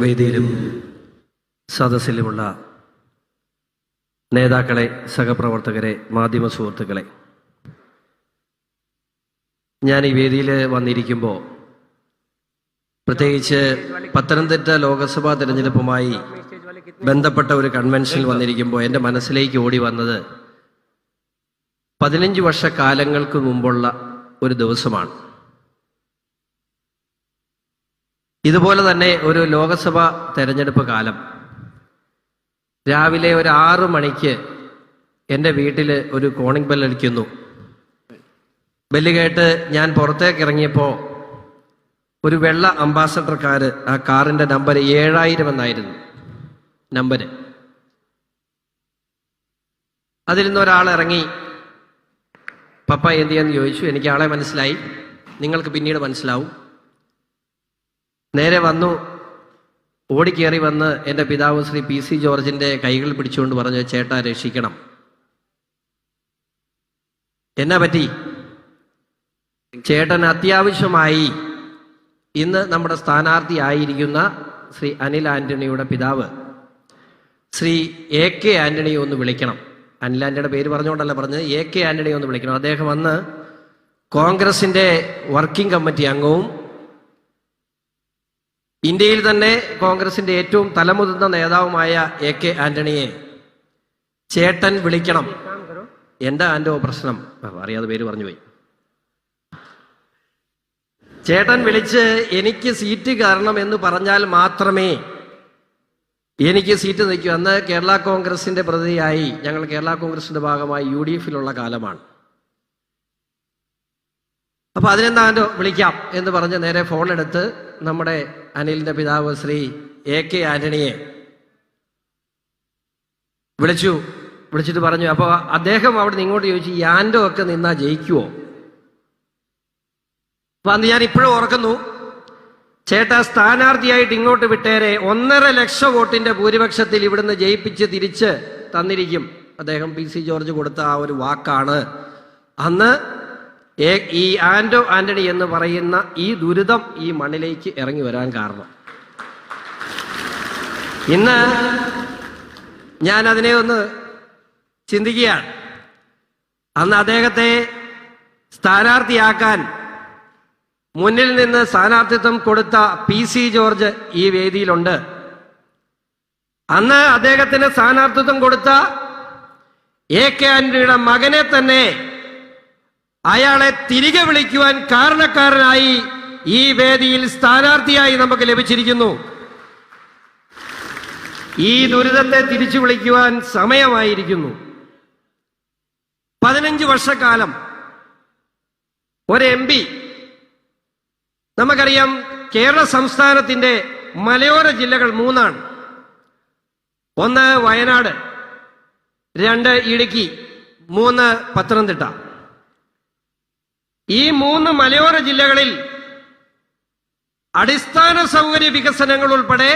വേദിയിലും സദസ്സിലുമുള്ള നേതാക്കളെ സഹപ്രവർത്തകരെ മാധ്യമ സുഹൃത്തുക്കളെ. ഞാൻ ഈ വേദിയിൽ വന്നിരിക്കുമ്പോൾ പ്രത്യേകിച്ച് പത്തനംതിട്ട ലോക്സഭാ തിരഞ്ഞെടുപ്പുമായി ബന്ധപ്പെട്ട ഒരു കൺവെൻഷനിൽ വന്നിരിക്കുമ്പോൾ എന്റെ മനസ്സിലേക്ക് ഓടി വന്നത് പതിനഞ്ച് വർഷക്കാലങ്ങൾക്ക് മുമ്പുള്ള ഒരു ദിവസമാണ്. ഇതുപോലെ തന്നെ ഒരു ലോകസഭ തെരഞ്ഞെടുപ്പ് കാലം. രാവിലെ ഒരു ആറ് മണിക്ക് എന്റെ വീട്ടിൽ ഒരു കോണിംഗ് ബെല്ലടിക്കുന്നു ബെല്ല് കേട്ട് ഞാൻ പുറത്തേക്ക് ഇറങ്ങിയപ്പോൾ ഒരു വെള്ള അംബാസഡർ ആ കാറിന്റെ നമ്പർ ഏഴായിരം എന്നായിരുന്നു. നമ്പർ അതിൽ നിന്ന് ഒരാൾ ഇറങ്ങി പപ്പ എന്ത് ചെയ്യാന്ന് ചോദിച്ചു? എനിക്ക് ആളെ മനസ്സിലായി. നിങ്ങൾക്ക് പിന്നീട് മനസ്സിലാവും. നേരെ വന്നു. ഓടിക്കേറി വന്ന് എന്റെ പിതാവ് ശ്രീ പി സി ജോർജിന്റെ കൈകൾ പിടിച്ചുകൊണ്ട് പറഞ്ഞു ചേട്ടാ രക്ഷിക്കണം. എന്നാ പറ്റി? ചേട്ടൻ അത്യാവശ്യമായി ഇന്ന് നമ്മുടെ സ്ഥാനാർത്ഥിയായിരിക്കുന്ന ശ്രീ അനിൽ ആന്റണിയുടെ പിതാവ്. ശ്രീ എ കെ ആന്റണിയെ ഒന്ന് വിളിക്കണം. അനിൽ ആന്റണിയുടെ പേര് പറഞ്ഞുകൊണ്ടല്ല പറഞ്ഞത്. എ കെ ആന്റണിയെ ഒന്ന് വിളിക്കണം. അദ്ദേഹം അന്ന് കോൺഗ്രസിന്റെ വർക്കിംഗ് കമ്മിറ്റി അംഗവും ഇന്ത്യയിൽ തന്നെ കോൺഗ്രസിന്റെ ഏറ്റവും തലമുതിർന്ന നേതാവുമായ എ കെ ആന്റണിയെ ചേട്ടൻ വിളിക്കണം. എന്താ ആന്റോ പ്രശ്നം? അറിയാതെ പേര് പറഞ്ഞു പോയി ചേട്ടൻ വിളിച്ച് എനിക്ക് സീറ്റ് കയറണം എന്ന് പറഞ്ഞാൽ മാത്രമേ എനിക്ക് സീറ്റ് നിൽക്കൂ. അന്ന് കേരള കോൺഗ്രസിന്റെ പ്രതിയായി ഞങ്ങൾ കേരള കോൺഗ്രസിന്റെ ഭാഗമായി യു ഡി എഫിലുള്ള കാലമാണ്. അപ്പൊ അതിനെന്താ വിളിക്കാം എന്ന് പറഞ്ഞ് നേരെ ഫോൺ എടുത്ത് നമ്മുടെ അനിലിന്റെ പിതാവ് ശ്രീ എ കെ ആന്റണിയെ വിളിച്ചു വിളിച്ചിട്ട് പറഞ്ഞു അപ്പോൾ അദ്ദേഹം അവിടെ ഇങ്ങോട്ട് ചോദിച്ചു ഈ ഒക്കെ നിന്നാ ജയിക്കുവോ? അപ്പൊ അന്ന് ഞാൻ ഇപ്പോഴും ഓർക്കുന്നു ചേട്ടാ സ്ഥാനാർത്ഥിയായിട്ട് ഇങ്ങോട്ട് വിട്ടേരെ ഒന്നര ലക്ഷം വോട്ടിന്റെ ഭൂരിപക്ഷത്തിൽ ഇവിടുന്ന് ജയിപ്പിച്ച് തിരിച്ച് തന്നിരിക്കും. അദ്ദേഹം പി സി ജോർജ് കൊടുത്ത ആ ഒരു വാക്കാണ്. അന്ന് ഈ ആൻഡോ ആന്റണി എന്ന് പറയുന്ന ഈ ദുരിതം ഈ മണ്ണിലേക്ക് ഇറങ്ങി വരാൻ കാരണം. ഇന്ന് ഞാൻ അതിനെ ഒന്ന് ചിന്തിക്കുകയാണ്. അന്ന് അദ്ദേഹത്തെ സ്ഥാനാർത്ഥിയാക്കാൻ മുന്നിൽ നിന്ന് സ്ഥാനാർത്ഥിത്വം കൊടുത്ത പി സി ജോർജ് ഈ വേദിയിലുണ്ട്. അന്ന് അദ്ദേഹത്തിന് സ്ഥാനാർത്ഥിത്വം കൊടുത്ത എ കെ ആന്റണിയുടെ മകനെ തന്നെ അയാളെ തിരികെ വിളിക്കുവാൻ കാരണക്കാരനായി ഈ വേദിയിൽ സ്ഥാനാർത്ഥിയായി നമുക്ക് ലഭിച്ചിരിക്കുന്നു. ഈ ദുരിതത്തെ തിരിച്ചു വിളിക്കുവാൻ സമയമായിരിക്കുന്നു. പതിനഞ്ച് വർഷക്കാലം ഒരു എം പി നമുക്കറിയാം കേരള സംസ്ഥാനത്തിന്റെ മലയോര ജില്ലകൾ മൂന്നാണ്. ഒന്ന് വയനാട് രണ്ട് ഇടുക്കി മൂന്ന് പത്തനംതിട്ട. ഈ മൂന്ന് മലയോര ജില്ലകളിൽ അടിസ്ഥാന സൗകര്യ വികസനങ്ങൾ ഉൾപ്പെടെ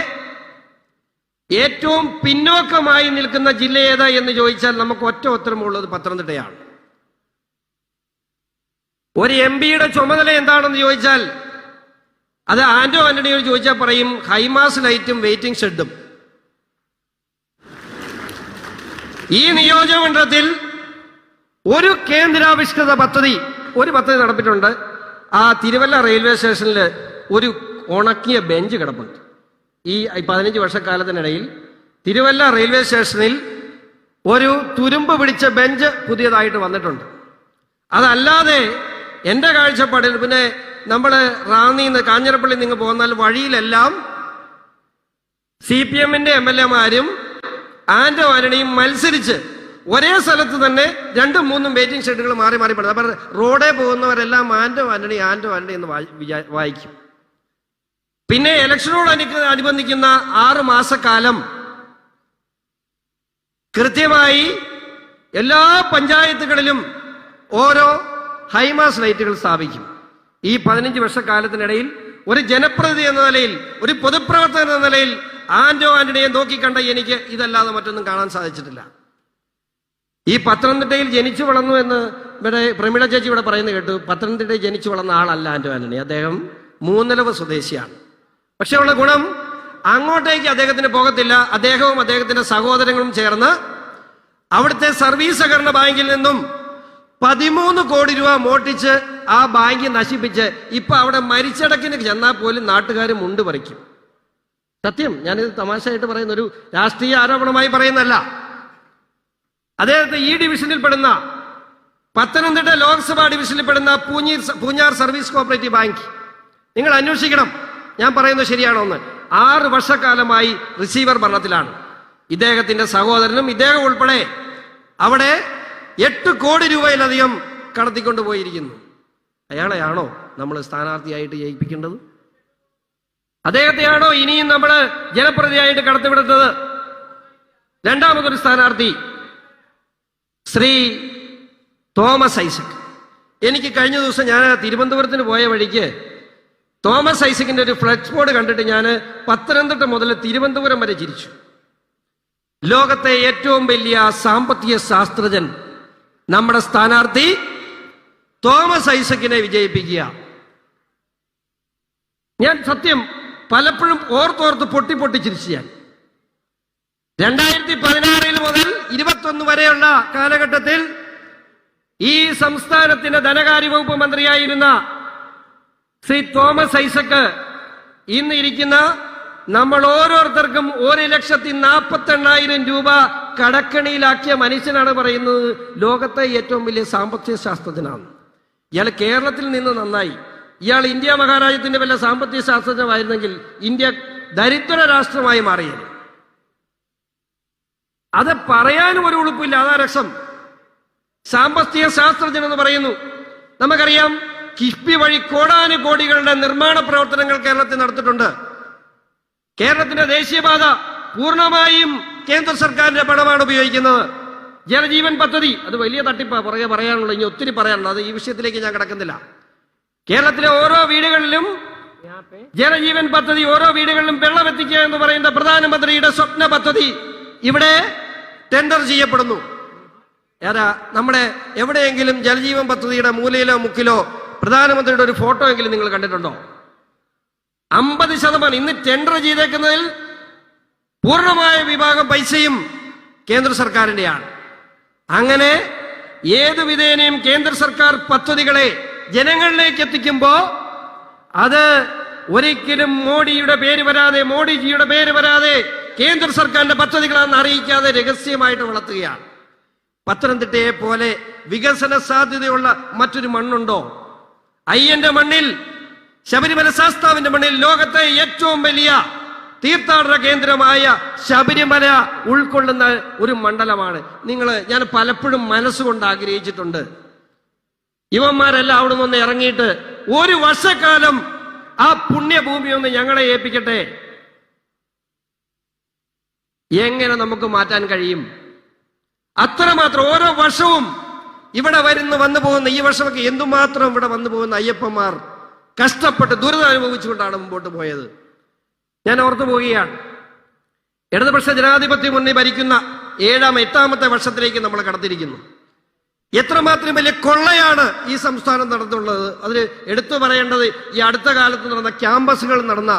ഏറ്റവും പിന്നോക്കമായി നിൽക്കുന്ന ജില്ല ഏതാ എന്ന് ചോദിച്ചാൽ നമുക്ക് ഒറ്റ ഉത്തരമുള്ളത് പത്തനംതിട്ടയാണ്. ഒരു എം പിയുടെ ചുമതല എന്താണെന്ന് ചോദിച്ചാൽ അത് ആന്റോ ആന്റണിയോട് ചോദിച്ചാൽ പറയും ഹൈമാസ് ലൈറ്റും വെയിറ്റിംഗ് ഷെഡും. ഈ നിയോജകമണ്ഡലത്തിൽ ഒരു കേന്ദ്രാവിഷ്കൃത പദ്ധതി ഒരു പദ്ധതി നടപ്പിട്ടുണ്ട് ആ തിരുവല്ല റെയിൽവേ സ്റ്റേഷനിൽ ഒരു ഉണക്കിയ ബെഞ്ച് കിടപ്പുണ്ട്. ഈ പതിനഞ്ച് വർഷക്കാലത്തിനിടയിൽ തിരുവല്ല റെയിൽവേ സ്റ്റേഷനിൽ ഒരു തുരുമ്പ് പിടിച്ച ബെഞ്ച് പുതിയതായിട്ട് വന്നിട്ടുണ്ട്. അതല്ലാതെ എന്റെ കാഴ്ചപ്പാടിൽ പിന്നെ നമ്മൾ റാന്നിന്ന് കാഞ്ഞിരപ്പള്ളി നിങ്ങൾ പോകുന്നാൽ വഴിയിലെല്ലാം സി പി എമ്മിന്റെ എം എൽ എമാരും ആന്റോ ആന്റണിയും മത്സരിച്ച് ഒരേ സ്ഥലത്ത് തന്നെ രണ്ടും മൂന്നും വെയിറ്റിംഗ് ഷെഡുകൾ മാറി മാറി പണിത്. അപ്പം റോഡേ പോകുന്നവരെല്ലാം ആൻഡോ ആന്റണി ആൻഡോ ആന്റണി എന്ന് വായിക്കും. പിന്നെ ഇലക്ഷനോട് അനു- അനുബന്ധിക്കുന്ന ആറ് മാസക്കാലം കൃത്യമായി എല്ലാ പഞ്ചായത്തുകളിലും ഓരോ ഹൈമാസ് ലൈറ്റുകൾ സ്ഥാപിക്കും. ഈ പതിനഞ്ച് വർഷക്കാലത്തിനിടയിൽ ഒരു ജനപ്രതിനിധി എന്ന നിലയിൽ ഒരു പൊതുപ്രവർത്തകൻ എന്ന നിലയിൽ ആന്റോ ആന്റണിയെ നോക്കിക്കണ്ട എനിക്ക് ഇതല്ലാതെ മറ്റൊന്നും കാണാൻ സാധിച്ചിട്ടില്ല. ഈ പത്തനംതിട്ടയിൽ ജനിച്ചു വളർന്നു എന്ന് ഇവിടെ പ്രമിള ചേച്ചി ഇവിടെ പറയുന്നത് കേട്ടു. പത്തനംതിട്ടയിൽ ജനിച്ചു വളർന്ന ആളല്ല ആന്റോ ആന്റണി അദ്ദേഹം മൂന്നലവ് സ്വദേശിയാണ്. പക്ഷെ ഉള്ള ഗുണം അങ്ങോട്ടേക്ക് അദ്ദേഹത്തിന് പോകത്തില്ല. അദ്ദേഹവും അദ്ദേഹത്തിന്റെ സഹോദരങ്ങളും ചേർന്ന് അവിടുത്തെ സർവീസ് സഹകരണ ബാങ്കിൽ നിന്നും പതിമൂന്ന് കോടി രൂപ മോട്ടിച്ച് ആ ബാങ്ക് നശിപ്പിച്ച് ഇപ്പൊ അവിടെ മരിച്ചടക്കിന് ചെന്നാൽ പോലും നാട്ടുകാർ മുണ്ട് പറിക്കും. സത്യം ഞാനിത് തമാശയായിട്ട് പറയുന്ന ഒരു രാഷ്ട്രീയ ആരോപണമായി പറയുന്നല്ല അദ്ദേഹത്തെ ഈ ഡിവിഷനിൽ പെടുന്ന പത്തനംതിട്ട ലോക്സഭാ ഡിവിഷനിൽ പെടുന്ന പൂഞ്ഞീർ പൂഞ്ഞാർ സർവീസ് കോപ്പറേറ്റീവ് ബാങ്ക്. നിങ്ങൾ അന്വേഷിക്കണം. ഞാൻ പറയുന്നത് ശരിയാണോ എന്ന്. ആറ് വർഷക്കാലമായി റിസീവർ ഭരണത്തിലാണ്. ഇദ്ദേഹത്തിന്റെ സഹോദരനും ഇദ്ദേഹം ഉൾപ്പെടെ അവിടെ എട്ട് കോടി രൂപയിലധികം കടത്തിക്കൊണ്ടു പോയിരിക്കുന്നു. അയാളെയാണോ നമ്മൾ സ്ഥാനാർത്ഥിയായിട്ട് ജയിപ്പിക്കേണ്ടത്? അദ്ദേഹത്തെയാണോ ഇനിയും നമ്മൾ ജനപ്രതിയായിട്ട് കടത്തിവിടുന്നത്? രണ്ടാമതൊരു സ്ഥാനാർത്ഥി ശ്രീ തോമസ് ഐസക്. എനിക്ക് കഴിഞ്ഞ ദിവസം ഞാൻ തിരുവനന്തപുരത്തിന് പോയ വഴിക്ക് തോമസ് ഐസക്കിന്റെ ഒരു ഫ്ലക്സ് ബോർഡ് കണ്ടിട്ട് ഞാൻ പത്തനംതിട്ട മുതൽ തിരുവനന്തപുരം വരെ ചിരിച്ചു. ലോകത്തെ ഏറ്റവും വലിയ സാമ്പത്തിക ശാസ്ത്രജ്ഞൻ നമ്മുടെ സ്ഥാനാർത്ഥി തോമസ് ഐസക്കിനെ വിജയിപ്പിക്കുക. ഞാൻ സത്യം പലപ്പോഴും ഓർത്തോർത്ത് പൊട്ടി പൊട്ടി ചിരിച്ചു ഞാൻ. രണ്ടായിരത്തി പതിനാറിൽ മുതൽ ഇരുപത്തൊന്ന് വരെയുള്ള കാലഘട്ടത്തിൽ ഈ സംസ്ഥാനത്തിന്റെ ധനകാര്യ വകുപ്പ് മന്ത്രിയായിരുന്ന ശ്രീ തോമസ് ഐസക്ക് ഇന്ന് ഇരിക്കുന്ന നമ്മൾ ഓരോരുത്തർക്കും ഒരു ലക്ഷത്തി നാൽപ്പത്തി എണ്ണായിരം രൂപ കടക്കണിയിലാക്കിയ മനുഷ്യനാണ് പറയുന്നത് ലോകത്തെ ഏറ്റവും വലിയ സാമ്പത്തിക ശാസ്ത്രജ്ഞനാണ്. ഇയാൾ കേരളത്തിൽ നിന്ന് നന്നായി. ഇയാൾ ഇന്ത്യ മഹാരാജ്യത്തിന്റെ വല്ല സാമ്പത്തിക ശാസ്ത്രജ്ഞമായിരുന്നെങ്കിൽ ഇന്ത്യ ദരിദ്ര രാഷ്ട്രമായി മാറിയത് അത് പറയാനും ഒരു ഉളുപ്പില്ല. അതാ രസം. സാമ്പത്തിക ശാസ്ത്രജ്ഞൻ എന്ന് പറയുന്നു. നമുക്കറിയാം കിഫ്ബി വഴി കോടാനുകോടികളുടെ നിർമ്മാണ പ്രവർത്തനങ്ങൾ കേരളത്തിൽ നടത്തിയിട്ടുണ്ട്. കേരളത്തിന്റെ ദേശീയപാത പൂർണമായും കേന്ദ്ര സർക്കാരിന്റെ പണമാണ് ഉപയോഗിക്കുന്നത്. ജലജീവൻ പദ്ധതി അത് വലിയ തട്ടിപ്പാ. പുറകെ പറയാനുള്ള ഇനി ഒത്തിരി പറയാനുള്ളത് അത് ഈ വിഷയത്തിലേക്ക് ഞാൻ കിടക്കുന്നില്ല. കേരളത്തിലെ ഓരോ വീടുകളിലും ജലജീവൻ പദ്ധതി ഓരോ വീടുകളിലും വെള്ളം എത്തിക്കുക എന്ന് പറയുന്ന പ്രധാനമന്ത്രിയുടെ സ്വപ്ന പദ്ധതി ഇവിടെ ടെൻഡർ ചെയ്യപ്പെടുന്നു. ഏതാ നമ്മുടെ എവിടെയെങ്കിലും ജലജീവൻ പദ്ധതിയുടെ മൂലയിലോ മുക്കിലോ പ്രധാനമന്ത്രിയുടെ ഒരു ഫോട്ടോ എങ്കിലും നിങ്ങൾ കണ്ടിട്ടുണ്ടോ? അമ്പത് ശതമാനം. ഇന്ന് ടെൻഡർ ചെയ്തേക്കുന്നതിൽ പൂർണമായ വിഭാഗം പൈസയും കേന്ദ്ര സർക്കാരിന്റെയാണ്. അങ്ങനെ ഏത് വിധേനയും കേന്ദ്ര സർക്കാർ പദ്ധതികളെ ജനങ്ങളിലേക്ക് എത്തിക്കുമ്പോൾ അത് ഒരിക്കലും മോഡിയുടെ പേര് വരാതെ മോഡിജിയുടെ പേര് വരാതെ കേന്ദ്ര സർക്കാരിന്റെ പദ്ധതികളാണെന്ന് അറിയിക്കാതെ രഹസ്യമായിട്ട് വളർത്തുകയാണ്. പത്തനംതിട്ടയെ പോലെ വികസന സാധ്യതയുള്ള മറ്റൊരു മണ്ണുണ്ടോ? അയ്യന്റെ മണ്ണിൽ ശബരിമല ശാസ്താവിന്റെ മണ്ണിൽ ലോകത്തെ ഏറ്റവും വലിയ തീർത്ഥാടന കേന്ദ്രമായ ശബരിമല ഉൾക്കൊള്ളുന്ന ഒരു മണ്ഡലമാണ്. നിങ്ങൾ ഞാൻ പലപ്പോഴും മനസ്സുകൊണ്ട് ആഗ്രഹിച്ചിട്ടുണ്ട്. ഇവന്മാരെല്ലാം അവിടെ നിന്ന് ഇറങ്ങിയിട്ട് ഒരു വർഷക്കാലം ആ പുണ്യഭൂമി ഒന്ന് ഞങ്ങളെ ഏൽപ്പിക്കട്ടെ? എങ്ങനെ നമുക്ക് മാറ്റാൻ കഴിയും? അത്രമാത്രം ഓരോ വർഷവും ഇവിടെ വരുന്ന വന്നു പോകുന്ന ഈ വർഷമൊക്കെ എന്തുമാത്രം ഇവിടെ വന്നു പോകുന്ന അയ്യപ്പന്മാർ കഷ്ടപ്പെട്ട് ദുരിതം അനുഭവിച്ചുകൊണ്ടാണ് മുമ്പോട്ട് പോയത്. ഞാൻ ഓർത്തു പോവുകയാണ്. ഇടതുപക്ഷ ജനാധിപത്യ മുന്നേ ഭരിക്കുന്ന ഏഴാം എട്ടാമത്തെ വർഷത്തിലേക്ക് നമ്മൾ കടത്തിരിക്കുന്നു എത്രമാത്രം വലിയ കൊള്ളയാണ് ഈ സംസ്ഥാനം നടന്നുള്ളത് അതിൽ എടുത്തു പറയേണ്ടത് ഈ അടുത്ത കാലത്ത് നടന്ന ക്യാമ്പസുകളിൽ നടന്ന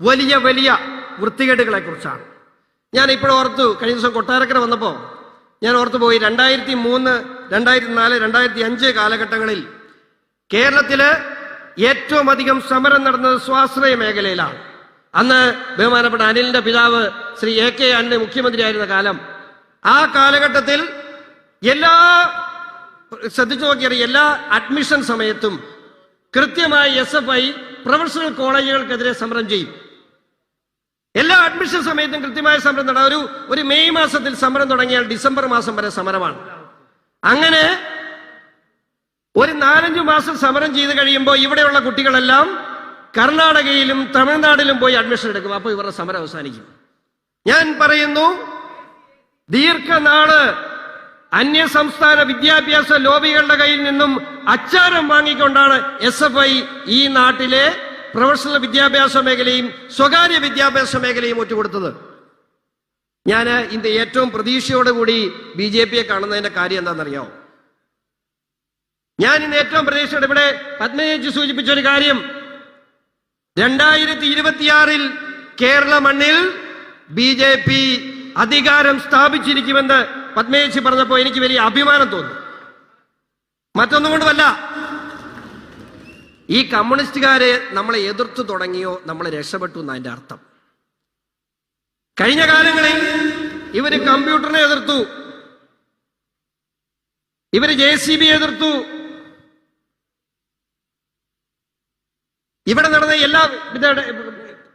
വലിയ വലിയ വൃത്തികേടുകളെ കുറിച്ചാണ് ഞാൻ ഇപ്പോൾ ഓർത്തു കഴിഞ്ഞ ദിവസം കൊട്ടാരക്കര വന്നപ്പോൾ ഞാൻ ഓർത്തുപോയി രണ്ടായിരത്തി മൂന്ന് രണ്ടായിരത്തി നാല് രണ്ടായിരത്തി അഞ്ച് കാലഘട്ടങ്ങളിൽ കേരളത്തിൽ ഏറ്റവും അധികം സമരം നടന്നത് സ്വാശ്രയ മേഖലയിലാണ്. അന്ന് ബഹുമാനപ്പെട്ട അനിലിന്റെ പിതാവ് ശ്രീ എ കെ അനിൽ മുഖ്യമന്ത്രിയായിരുന്ന കാലം. ആ കാലഘട്ടത്തിൽ എല്ലാ ശ്രദ്ധിച്ചു നോക്കിയാൽ എല്ലാ അഡ്മിഷൻ സമയത്തും കൃത്യമായി എസ് എഫ് ഐ പ്രൊഫഷണൽ കോളേജുകൾക്കെതിരെ സമരം ചെയ്യും. എല്ലാ അഡ്മിഷൻ സമയത്തും കൃത്യമായ സമരം നട ഒരു ഒരു മെയ് മാസത്തിൽ സമരം തുടങ്ങിയാൽ ഡിസംബർ മാസം വരെ സമരമാണ്. അങ്ങനെ ഒരു നാലഞ്ചു മാസം സമരം ചെയ്ത് കഴിയുമ്പോൾ ഇവിടെയുള്ള കുട്ടികളെല്ലാം കർണാടകയിലും തമിഴ്നാട്ടിലും പോയി അഡ്മിഷൻ എടുക്കും. അപ്പോൾ ഇവരുടെ സമരം അവസാനിക്കും. ഞാൻ പറയുന്നു ദീർഘനാൾ അന്യ സംസ്ഥാന വിദ്യാഭ്യാസ ലോബികളുടെ കയ്യിൽ നിന്നും അച്ചാരം വാങ്ങിക്കൊണ്ടാണ് എസ് ഈ നാട്ടിലെ പ്രൊഫഷണൽ വിദ്യാഭ്യാസ മേഖലയും സ്വകാര്യ വിദ്യാഭ്യാസ മേഖലയും ഒറ്റുകൊടുത്തത്. ഞാൻ ഇന്ന് ഏറ്റവും പ്രതീക്ഷയോടുകൂടി ബി ജെ പിയെ കാണുന്നതിന്റെ കാര്യം എന്താണെന്നറിയാമോ ഞാൻ ഇന്ന് ഏറ്റവും പ്രതീക്ഷയോടെ ഇവിടെ പത്മജി സൂചിപ്പിച്ച ഒരു കാര്യം. രണ്ടായിരത്തി ഇരുപത്തിയാറിൽ കേരള മണ്ണിൽ ബി ജെ പി അധികാരം സ്ഥാപിച്ചിരിക്കുമെന്ന് പത്മജി പറഞ്ഞപ്പോ എനിക്ക് വലിയ അഭിമാനം തോന്നി. മറ്റൊന്നും കൊണ്ടുമല്ല ഈ കമ്മ്യൂണിസ്റ്റുകാരെ നമ്മളെ എതിർത്തു തുടങ്ങിയോ നമ്മളെ രക്ഷപ്പെട്ടു എന്ന് അതിന്റെ അർത്ഥം. കഴിഞ്ഞ കാലങ്ങളിൽ ഇവർ കമ്പ്യൂട്ടറിനെ എതിർത്തു. ഇവർ ജെ സി ബി എതിർത്തു. ഇവിടെ നടന്ന എല്ലാ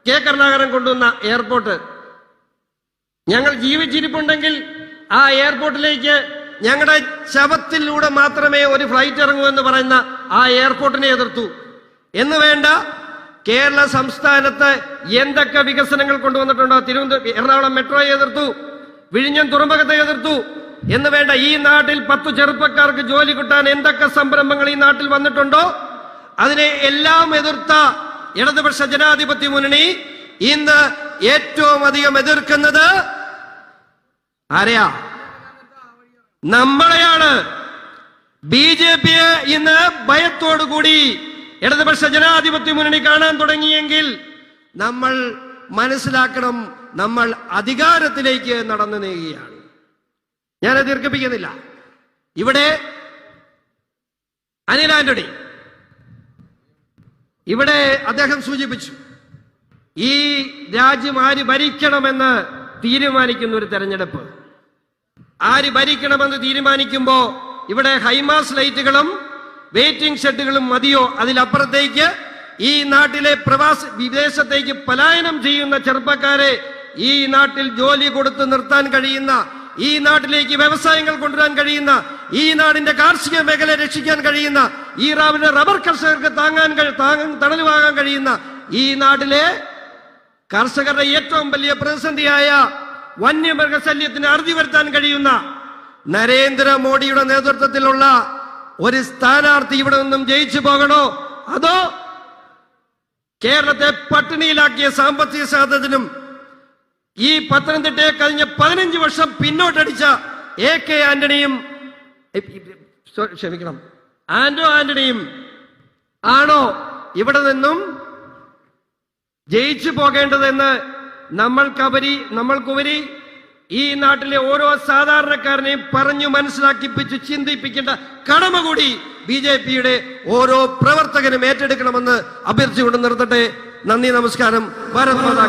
കെ കരുണാകരൻ കൊണ്ടുവന്ന എയർപോർട്ട്. ഞങ്ങൾ ജീവിച്ചിരിപ്പുണ്ടെങ്കിൽ ആ എയർപോർട്ടിലേക്ക് ഞങ്ങളുടെ ശവത്തിലൂടെ മാത്രമേ ഒരു ഫ്ലൈറ്റ് ഇറങ്ങൂ എന്ന് പറയുന്ന ആ എയർപോർട്ടിനെ എതിർത്തു. എന്ന് വേണ്ട. കേരള സംസ്ഥാനത്ത് എന്തൊക്കെ വികസനങ്ങൾ കൊണ്ടുവന്നിട്ടുണ്ടോ? തിരുവനന്തപുരം എറണാകുളം മെട്രോയെ എതിർത്തു വിഴിഞ്ഞം തുറമുഖത്തെ എതിർത്തു. എന്ന് വേണ്ട ഈ നാട്ടിൽ പത്തു ചെറുപ്പക്കാർക്ക് ജോലി കിട്ടാൻ എന്തൊക്കെ സംരംഭങ്ങൾ ഈ നാട്ടിൽ വന്നിട്ടുണ്ടോ? അതിനെ എല്ലാം എതിർത്ത ഇടതുപക്ഷ ജനാധിപത്യ മുന്നണി ഇന്ന് ഏറ്റവും അധികം എതിർക്കുന്നത് ആരെയാ? നമ്മളെയാണ്. ബി ജെ പിയെ ഇന്ന് ഭയത്തോടുകൂടി ഇടതുപക്ഷ ജനാധിപത്യ മുന്നണി കാണാൻ തുടങ്ങിയെങ്കിൽ നമ്മൾ മനസ്സിലാക്കണം നമ്മൾ അധികാരത്തിലേക്ക് നടന്നു നീങ്ങുകയാണ്. ഞാൻ ദീർഘിപ്പിക്കുന്നില്ല. ഇവിടെ അനിൽ ആന്റണി ഇവിടെ അദ്ദേഹം സൂചിപ്പിച്ചു ഈ രാജ്യം ആര് ഭരിക്കണമെന്ന് തീരുമാനിക്കുന്ന ഒരു തെരഞ്ഞെടുപ്പ്. ആര് ഭരിക്കണമെന്ന് തീരുമാനിക്കുമ്പോൾ ഇവിടെ ഹൈമാസ് ലൈറ്റുകളും വെയിറ്റിംഗ് ഷെഡുകളും മതിയോ? അതിലപ്പുറത്തേക്ക് ഈ നാട്ടിലെ പ്രവാസ വിദേശത്തേക്ക് പലായനം ചെയ്യുന്ന ചെറുപ്പക്കാരെ ഈ നാട്ടിൽ ജോലി കൊടുത്ത് നിർത്താൻ കഴിയുന്ന ഈ നാട്ടിലേക്ക് വ്യവസായങ്ങൾ കൊണ്ടുവരാൻ കഴിയുന്ന ഈ നാടിന്റെ കാർഷിക മേഖല രക്ഷിക്കാൻ കഴിയുന്ന ഈ റാവിലെ റബ്ബർ കർഷകർക്ക് താങ്ങാൻ താങ്ങാൻ തണൽ വാങ്ങാൻ കഴിയുന്ന ഈ നാട്ടിലെ കർഷകരുടെ ഏറ്റവും വലിയ പ്രതിസന്ധിയായ വന്യമൃഗശല്യത്തിന് അറുതി വരുത്താൻ കഴിയുന്ന നരേന്ദ്രമോദിയുടെ നേതൃത്വത്തിലുള്ള ഒരു സ്ഥാനാർത്ഥി ഇവിടെ നിന്നും ജയിച്ചു പോകണോ? അതോ കേരളത്തെ പട്ടിണിയിലാക്കിയ സാമ്പത്തിക സാധ്യതനും ഈ പത്തനംതിട്ടയെ കഴിഞ്ഞ പതിനഞ്ച് വർഷം പിന്നോട്ടടിച്ച എ കെ ആന്റണിയും ക്ഷമിക്കണം ആന്റോ ആന്റണിയും ആണോ ഇവിടെ നിന്നും ജയിച്ചു പോകേണ്ടതെന്ന് നമ്മൾക്കവരി നമ്മൾക്കുപരി ഈ നാട്ടിലെ ഓരോ സാധാരണക്കാരനെയും പറഞ്ഞു മനസ്സിലാക്കിപ്പിച്ച് ചിന്തിപ്പിക്കേണ്ട കടമ കൂടി ബി ജെ പിയുടെ ഓരോ പ്രവർത്തകനും ഏറ്റെടുക്കണമെന്ന് അഭ്യർത്ഥിച്ചുകൊണ്ട് നിർത്തട്ടെ. നന്ദി നമസ്കാരം. ഭാരത് മാതാ